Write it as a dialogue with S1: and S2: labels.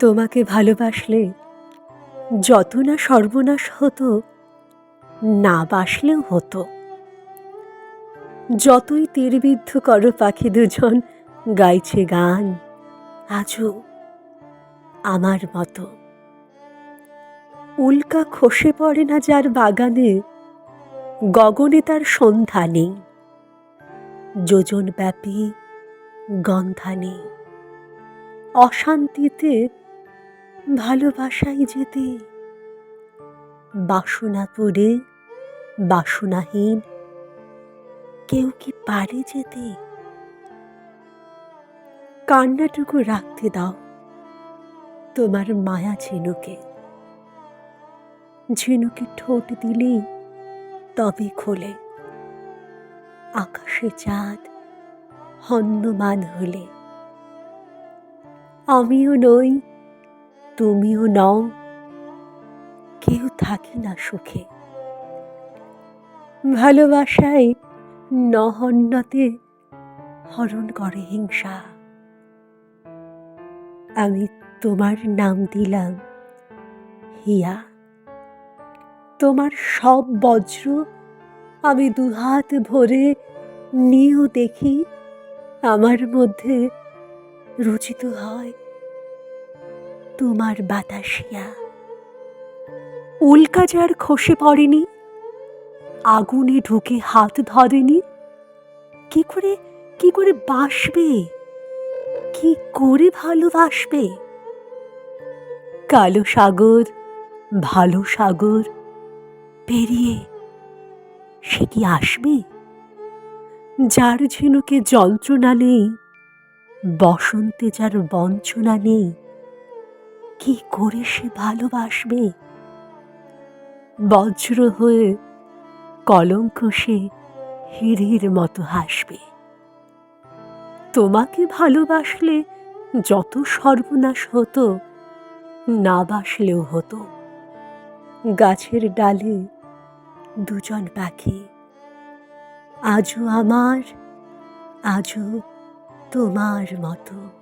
S1: তোমাকে ভালোবাসলে যত না সর্বনাশ হতো, না বাসলেও হতো। যতই তীরবিদ্ধ করো পাখি দুজন, গাইছে গান আজও আমার মতো। উল্কা খসে পড়ে না যার বাগানে, গগনে তার সন্ধ্যা নেই। যোজন ব্যাপী গন্ধা নেই। অশান্তিতে ভালোবাসাই যেতে। বাসনা পড়ে বাসনাহীন কেউ কি পারে যেতে? কান্নাটুকু রাখতে দাও, তোমার মায়া ঝিনুকে। ঝিনুকে ঠোঁট দিলেই তবে খোলে। আকাশে চাঁদ হন্যমান হলে। আমিও নই তুমিও নও। কেউ থাকি না সুখে। ভালোবাসায় নহন্যতে হরণ করে হিংসা। আমি তোমার নাম দিলাম হিয়া। তোমার সব বজ্র আমি দুহাত ভরে নিয়েও দেখি, আমার মধ্যে রচিত হয় তোমার বাতাসিয়া। উল্কা যার খসে পড়েনি, আগুনে ঢুকে হাত ধরেনি, কি করে কি করে বাসবে? কি করে ভালোবাসবে? কালো সাগর, ভালো সাগর পেরিয়ে সে কি আসবে? যার ঝিনুকে যন্ত্রণা নেই, বসন্তে যার বঞ্চনা নেই কি করে সে ভালোবাসবে? বজ্র হয়ে কলঙ্ক সে হিরির মতো হাসবে। তোমাকে ভালোবাসলে যত সর্বনাশ হতো, না বাসলেও হতো। গাছের ডালে দুজন পাখি। আজও আমার, আজও তোমার মতো।